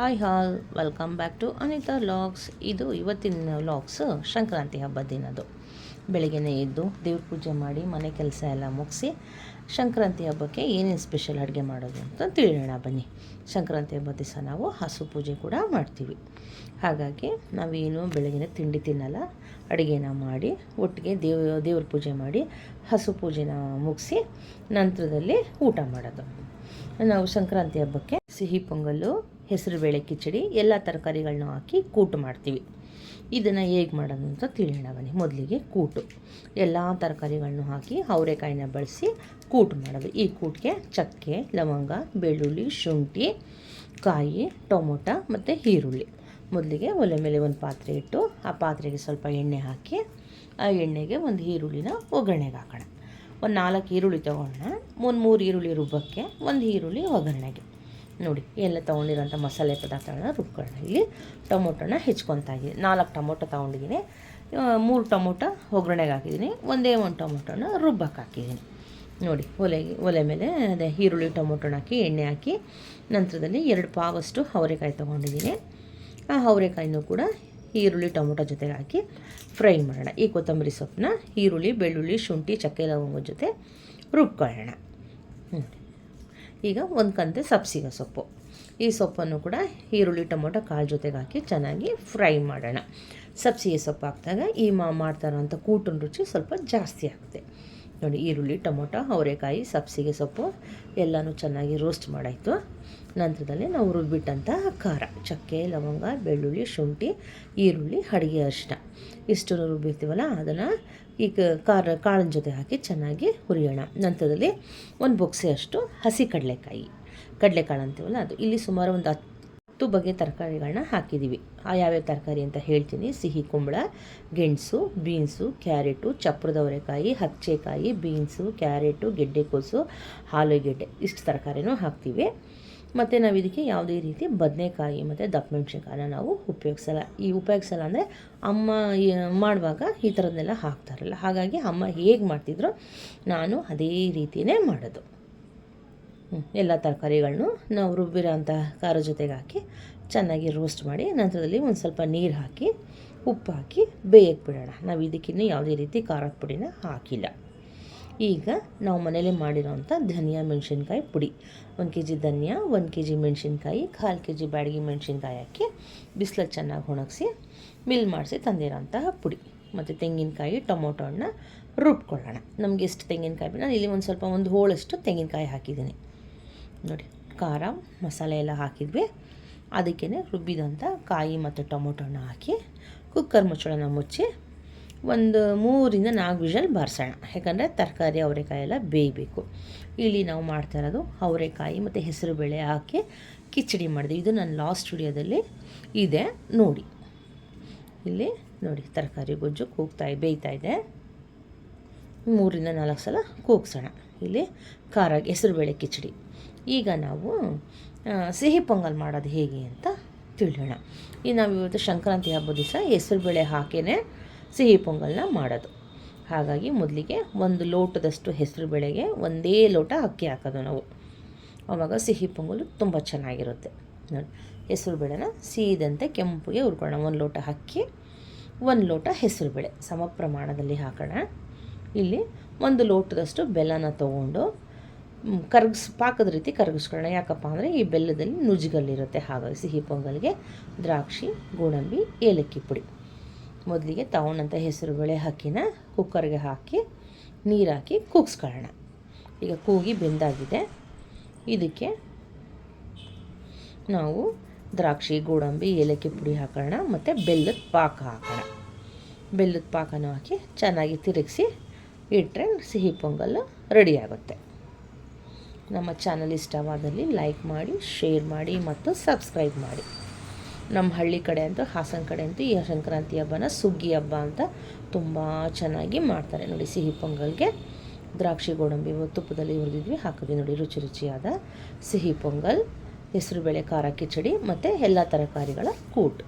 Hi all, welcome back to Anitha vlogs ಇದು ಇವತ್ತಿನ logs Sankranti ಹಬ್ಬದ ದಿನದು ಬೆಳಗ್ಗೆನೇ ಎದ್ದು ದೇವ್ರ ಪೂಜೆ ಮಾಡಿ ಮನೆ ಕೆಲಸ ಎಲ್ಲ ಮುಗಿಸಿ ಸಂಕ್ರಾಂತಿ ಹಬ್ಬಕ್ಕೆ ಏನೇನು ಸ್ಪೆಷಲ್ ಅಡುಗೆ ಮಾಡೋದು ಅಂತ ತಿಳಿಯೋಣ ಬನ್ನಿ. ಸಂಕ್ರಾಂತಿ ಹಬ್ಬದ ದಿವಸ ನಾವು ಹಸು ಪೂಜೆ ಕೂಡ ಮಾಡ್ತೀವಿ. ಹಾಗಾಗಿ ನಾವೇನು ಬೆಳಗಿನ ತಿಂಡಿ ತಿನ್ನಲ್ಲ, ಅಡುಗೆನ ಮಾಡಿ ಒಟ್ಟಿಗೆ ದೇವ, ದೇವ್ರ ಪೂಜೆ ಮಾಡಿ ಹಸು ಪೂಜೆನ ಮುಗಿಸಿ ನಂತರದಲ್ಲಿ ಊಟ ಮಾಡೋದು. ನಾವು ಸಂಕ್ರಾಂತಿ ಹಬ್ಬಕ್ಕೆ ಸಿಹಿ ಪೊಂಗಲ್ಲು ಹೆಸರುಬೇಳೆ ಕಿಚಡಿ, ಎಲ್ಲ ತರಕಾರಿಗಳನ್ನ ಹಾಕಿ ಕೂಟು ಮಾಡ್ತೀವಿ. ಇದನ್ನು ಹೇಗೆ ಮಾಡೋದು ಅಂತ ತಿಳಿಯೋಣ ಬನ್ನಿ. ಮೊದಲಿಗೆ ಕೂಟು. ಎಲ್ಲ ತರಕಾರಿಗಳನ್ನು ಹಾಕಿ ಅವರೆಕಾಯಿನ ಬಳಸಿ ಕೂಟು ಮಾಡೋದು. ಈ ಕೂಟಿಗೆ ಚಕ್ಕೆ, ಲವಂಗ, ಬೆಳ್ಳುಳ್ಳಿ, ಶುಂಠಿ, ಕಾಯಿ, ಟೊಮೊಟ ಮತ್ತು ಈರುಳ್ಳಿ. ಮೊದಲಿಗೆ ಒಲೆ ಮೇಲೆ ಒಂದು ಪಾತ್ರೆ ಇಟ್ಟು ಆ ಪಾತ್ರೆಗೆ ಸ್ವಲ್ಪ ಎಣ್ಣೆ ಹಾಕಿ ಆ ಎಣ್ಣೆಗೆ ಒಂದು ಈರುಳ್ಳಿನ ಒಗ್ಗರಣೆಗೆ ಹಾಕೋಣ. ಒಂದು ನಾಲ್ಕು ಈರುಳ್ಳಿ ತೊಗೊಳ್ಳೋಣ ಒಂದು ಮೂರು ಈರುಳ್ಳಿ ರುಬ್ಬಕ್ಕೆ ಒಂದು ಈರುಳ್ಳಿ ಒಗ್ಗರಣೆಗೆ. ನೋಡಿ, ಎಲ್ಲ ತೊಗೊಂಡಿರೋಂಥ ಮಸಾಲೆ ಪದಾರ್ಥಗಳನ್ನ ರುಬ್ಕೊಳ್ಳೋಣ. ಇಲ್ಲಿ ಟೊಮೊಟೊನ ಹೆಚ್ಕೊತಾ ಇದ್ದೀನಿ. ನಾಲ್ಕು ಟೊಮೊಟೊ ತೊಗೊಂಡಿದ್ದೀನಿ. ಮೂರು ಟೊಮೊಟೊ ಒಗ್ಗರಣೆಗೆ ಹಾಕಿದ್ದೀನಿ. ಒಂದೇ ಒಂದು ಟೊಮೊಟೊನ ರುಬ್ಬಕ್ಕೆ ಹಾಕಿದ್ದೀನಿ. ನೋಡಿ ಒಲೆಗೆ ಒಲೆ ಮೇಲೆ ಅದೇ ಈರುಳ್ಳಿ ಟೊಮೊಟೊನ ಹಾಕಿ, ಎಣ್ಣೆ ಹಾಕಿ, ನಂತರದಲ್ಲಿ ಎರಡು ಪಾವಷ್ಟು ಅವರೆಕಾಯಿ ತೊಗೊಂಡಿದ್ದೀನಿ. ಆ ಅವರೆಕಾಯಿನೂ ಕೂಡ ಈರುಳ್ಳಿ ಟೊಮೊಟೊ ಜೊತೆಗೆ ಹಾಕಿ ಫ್ರೈ ಮಾಡೋಣ. ಈ ಕೊತ್ತಂಬರಿ ಸೊಪ್ಪನ್ನ ಈರುಳ್ಳಿ, ಬೆಳ್ಳುಳ್ಳಿ, ಶುಂಠಿ, ಚಕ್ಕೆ ಲವಂಗದ ಜೊತೆ ರುಬ್ಕೊಳ್ಳೋಣ. ಈಗ ಒಂದು ಕಂತೆ ಸಬ್ಸಿಗೆ ಸೊಪ್ಪು. ಈ ಸೊಪ್ಪನ್ನು ಕೂಡ ಈರುಳ್ಳಿ, ಟೊಮೊಟೊ, ಕಾಳು ಜೊತೆಗೆ ಹಾಕಿ ಚೆನ್ನಾಗಿ ಫ್ರೈ ಮಾಡೋಣ. ಸಬ್ಸಿಗೆ ಸೊಪ್ಪು ಹಾಕಿದಾಗ ಈ ಮಾ ಮಾಡ್ತಾರೋಂಥ ಕೂಟಿನ ರುಚಿ ಸ್ವಲ್ಪ ಜಾಸ್ತಿ ಆಗುತ್ತೆ. ನೋಡಿ, ಈರುಳ್ಳಿ, ಟೊಮೊಟೊ, ಅವರೆಕಾಯಿ, ಸಬ್ಸಿಗೆ ಸೊಪ್ಪು ಎಲ್ಲನೂ ಚೆನ್ನಾಗಿ ರೋಸ್ಟ್ ಮಾಡಾಯಿತು. ನಂತರದಲ್ಲಿ ನಾವು ರುಬ್ಬಿಟ್ಟಂಥ ಖಾರ, ಚಕ್ಕೆ, ಲವಂಗ, ಬೆಳ್ಳುಳ್ಳಿ, ಶುಂಠಿ, ಈರುಳ್ಳಿ, ಅಡುಗೆ ಅರಿಶಿನ ಇಷ್ಟನ್ನು ರುಬ್ಬಿರ್ತೀವಲ್ಲ, ಅದನ್ನು ಈಗ ಖಾರ, ಕಾಳಿನ ಜೊತೆ ಹಾಕಿ ಚೆನ್ನಾಗಿ ಹುರಿಯೋಣ. ನಂತರದಲ್ಲಿ ಒಂದು ಬೊಕ್ಸೆ ಅಷ್ಟು ಹಸಿ ಕಡಲೆಕಾಯಿ. ಕಡಲೆಕಾಳು ಅಂತೀವಲ್ಲ, ಅದು ಇಲ್ಲಿ ಸುಮಾರು ಒಂದು ಹತ್ತು ಬಗೆ ತರಕಾರಿಗಳನ್ನ ಹಾಕಿದ್ದೀವಿ ಆ ಯಾವ್ಯಾವ ತರಕಾರಿ ಅಂತ ಹೇಳ್ತೀನಿ. ಸಿಹಿ ಕುಂಬಳ, ಗೆಣಸು, ಬೀನ್ಸು, ಕ್ಯಾರೆಟು ಚಪ್ರದವರೆಕಾಯಿ ಹಚ್ಚೆಕಾಯಿ, ಬೀನ್ಸು, ಕ್ಯಾರೆಟು ಗೆಡ್ಡೆಕೋಸು ಆಲೂಗೆಡ್ಡೆ ಇಷ್ಟು ತರಕಾರಿನೂ ಹಾಕ್ತೀವಿ. ಮತ್ತು ನಾವು ಇದಕ್ಕೆ ಯಾವುದೇ ರೀತಿ ಬದನೆಕಾಯಿ ಮತ್ತು ದಪ್ಪ ಮೆಣಸಿನ್ಕಾಯನ್ನ ನಾವು ಉಪಯೋಗಿಸಲ್ಲ. ಈ ಉಪಯೋಗಿಸಲ್ಲ ಅಂದರೆ ಅಮ್ಮ ಮಾಡುವಾಗ ಈ ಥರದ್ದೆಲ್ಲ ಹಾಕ್ತಾರಲ್ಲ. ಹಾಗಾಗಿ ಅಮ್ಮ ಹೇಗೆ ಮಾಡ್ತಿದ್ರು ನಾನು ಅದೇ ರೀತಿಯೇ ಮಾಡೋದು. ಎಲ್ಲ ತರಕಾರಿಗಳನ್ನು ನಾವು ರುಬ್ಬಿರೋ ಅಂಥ ಖಾರ ಜೊತೆಗೆ ಹಾಕಿ ಚೆನ್ನಾಗಿ ರೋಸ್ಟ್ ಮಾಡಿ ನಂತರದಲ್ಲಿ ಒಂದು ಸ್ವಲ್ಪ ನೀರು ಹಾಕಿ, ಉಪ್ಪು ಹಾಕಿ ಬೇಯಕ್ಕೆ ಬಿಡೋಣ. ನಾವು ಇದಕ್ಕಿನ್ನೂ ಯಾವುದೇ ರೀತಿ ಖಾರದ ಪುಡಿನ ಹಾಕಿಲ್ಲ. ಈಗ ನಾವು ಮನೇಲಿ ಮಾಡಿರೋವಂಥ ಧನಿಯಾ ಮೆಣಸಿನ್ಕಾಯಿ ಪುಡಿ. ಒಂದು ಕೆ ಜಿ ಧನಿಯಾ, ಒಂದು ಕೆ ಜಿ ಮೆಣಸಿನ್ಕಾಯಿ, ಕಾಲು ಕೆ ಜಿ ಬ್ಯಾಡಗಿ ಮೆಣಸಿನ್ಕಾಯಿ ಹಾಕಿ ಬಿಸಿಲಲ್ಲಿ ಚೆನ್ನಾಗಿ ಒಣಗಿಸಿ, ಮಿಲ್ ಮಾಡಿಸಿ ತಂದಿರೋಂತಹ ಪುಡಿ. ಮತ್ತು ತೆಂಗಿನಕಾಯಿ ಟೊಮೊಟೊ ಹಣ್ಣ ರುಬ್ಕೊಳ್ಳೋಣ. ನಮಗೆ ಎಷ್ಟು ತೆಂಗಿನಕಾಯಿ ನಾನು ಇಲ್ಲಿ ಒಂದು ಸ್ವಲ್ಪ, ಒಂದು ಹೋಳಷ್ಟು ತೆಂಗಿನಕಾಯಿ ಹಾಕಿದ್ದೀನಿ. ನೋಡಿ, ಖಾರ ಮಸಾಲೆ ಎಲ್ಲ ಹಾಕಿದ್ವಿ. ಅದಕ್ಕೇ ರುಬ್ಬಿದಂಥ ಕಾಯಿ ಮತ್ತು ಟೊಮೊಟೊನ ಹಾಕಿ ಕುಕ್ಕರ್ ಮುಚ್ಚಳನ ಮುಚ್ಚಿ ಒಂದು ಮೂರಿಂದ ನಾಲ್ಕು ವಿಷಲ್ ಬಾರಿಸೋಣ. ಯಾಕಂದರೆ ತರಕಾರಿ, ಅವರೆಕಾಯಿ ಎಲ್ಲ ಬೇಯಬೇಕು. ಇಲ್ಲಿ ನಾವು ಮಾಡ್ತಾ ಇರೋದು ಅವರೆಕಾಯಿ ಮತ್ತು ಹೆಸರು ಬೇಳೆ ಹಾಕಿ ಕಿಚಡಿ ಮಾಡಿದೆ ಇದು ನನ್ನ ಲಾಸ್ಟ್ ವಿಡಿಯೋದಲ್ಲಿ ಇದೆ. ನೋಡಿ, ಇಲ್ಲಿ ನೋಡಿ ತರಕಾರಿ ಗೊಜ್ಜು ಕೂಗ್ತಾ ಬೇಯ್ತಾ ಇದೆ. ಮೂರಿಂದ ನಾಲ್ಕು ಸಲ ಕೂಗ್ಸೋಣ. ಇಲ್ಲಿ ಖಾರ ಹೆಸರುಬೇಳೆ ಕಿಚಡಿ. ಈಗ ನಾವು ಸಿಹಿ ಪೊಂಗಲ್ ಮಾಡೋದು ಹೇಗೆ ಅಂತ ತಿಳಿಯೋಣ. ಈ ನಾವು ಇವತ್ತು ಸಂಕ್ರಾಂತಿ ಹಬ್ಬದ ದಿವಸ ಹೆಸರುಬೇಳೆ ಹಾಕಿಯೇ ಸಿಹಿ ಪೊಂಗಲ್ನ ಮಾಡೋದು. ಹಾಗಾಗಿ ಮೊದಲಿಗೆ ಒಂದು ಲೋಟದಷ್ಟು ಹೆಸರು ಬೇಳೆಗೆ ಒಂದೇ ಲೋಟ ಅಕ್ಕಿ ಹಾಕೋದು ನಾವು. ಆವಾಗ ಸಿಹಿ ಪೊಂಗಲು ತುಂಬ ಚೆನ್ನಾಗಿರುತ್ತೆ. ನೋಡಿ, ಹೆಸರು ಬೇಳೆನ ಸೀದಂತೆ ಕೆಂಪುಗೆ ಹುರ್ಕೊಳ್ಳೋಣ. ಒಂದು ಲೋಟ ಅಕ್ಕಿ, ಒಂದು ಲೋಟ ಹೆಸರು ಬೇಳೆ. ಸಮ ಪ್ರಮಾಣದಲ್ಲಿ ಹಾಕೋಣ. ಇಲ್ಲಿ ಒಂದು ಲೋಟದಷ್ಟು ಬೆಲ್ಲನ ತೊಗೊಂಡು ಕರಗಿಸ್, ಪಾಕದ ರೀತಿ ಕರಗಿಸ್ಕೊಳ್ಳೋಣ. ಯಾಕಪ್ಪ ಅಂದರೆ ಈ ಬೆಲ್ಲದಲ್ಲಿ ನುಜ್ಗಲ್ಲಿರುತ್ತೆ ಹಾಗಾಗಿ ಸಿಹಿ ಪೊಂಗಲ್ಗೆ ದ್ರಾಕ್ಷಿ, ಗೋಡಂಬಿ, ಏಲಕ್ಕಿ ಪುಡಿ. ಮೊದಲಿಗೆ ತಗೊಂಡಂಥ ಹೆಸರು ಬೇಳೆ ಹಾಕಿನ ಕುಕ್ಕರ್ಗೆ ಹಾಕಿ ನೀರು ಹಾಕಿ ಕೂಗಿಸ್ಕೊಳ್ಳೋಣ. ಈಗ ಕೂಗಿ ಬೆಂದಾಗಿದೆ. ಇದಕ್ಕೆ ನಾವು ದ್ರಾಕ್ಷಿ, ಗೋಡಂಬಿ, ಏಲಕ್ಕಿ ಪುಡಿ ಹಾಕೋಣ ಮತ್ತು ಬೆಲ್ಲದ ಪಾಕ ಹಾಕೋಣ. ಬೆಲ್ಲದ ಪಾಕನೂ ಹಾಕಿ ಚೆನ್ನಾಗಿ ತಿರುಗಿಸಿ ಇಟ್ಟರೆ ಸಿಹಿ ಪೊಂಗಲ್ಲು ರೆಡಿ ಆಗುತ್ತೆ. ನಮ್ಮ ಚಾನಲ್ ಇಷ್ಟವಾದಲ್ಲಿ ಲೈಕ್ ಮಾಡಿ, ಶೇರ್ ಮಾಡಿ ಮತ್ತು ಸಬ್ಸ್ಕ್ರೈಬ್ ಮಾಡಿ. ನಮ್ಮ ಹಳ್ಳಿ ಕಡೆ ಅಂತೂ, ಹಾಸನ ಕಡೆ ಅಂತೂ ಈ ಸಂಕ್ರಾಂತಿ ಹಬ್ಬನ ಸುಗ್ಗಿ ಹಬ್ಬ ಅಂತ ತುಂಬ ಚೆನ್ನಾಗಿ ಮಾಡ್ತಾರೆ. ನೋಡಿ, ಸಿಹಿ ಪೊಂಗಲ್ಗೆ ದ್ರಾಕ್ಷಿ ಗೋಡಂಬಿ ತುಪ್ಪದಲ್ಲಿ ಹುರಿದಿದ್ವಿ. ಹಾಕಿದ್ವಿ ನೋಡಿ, ರುಚಿ ರುಚಿಯಾದ ಸಿಹಿ ಪೊಂಗಲ್ ಹೆಸರುಬೇಳೆ ಖಾರ ಕಿಚಡಿ ಮತ್ತು ಎಲ್ಲ ತರಕಾರಿಗಳ ಕೂಟು.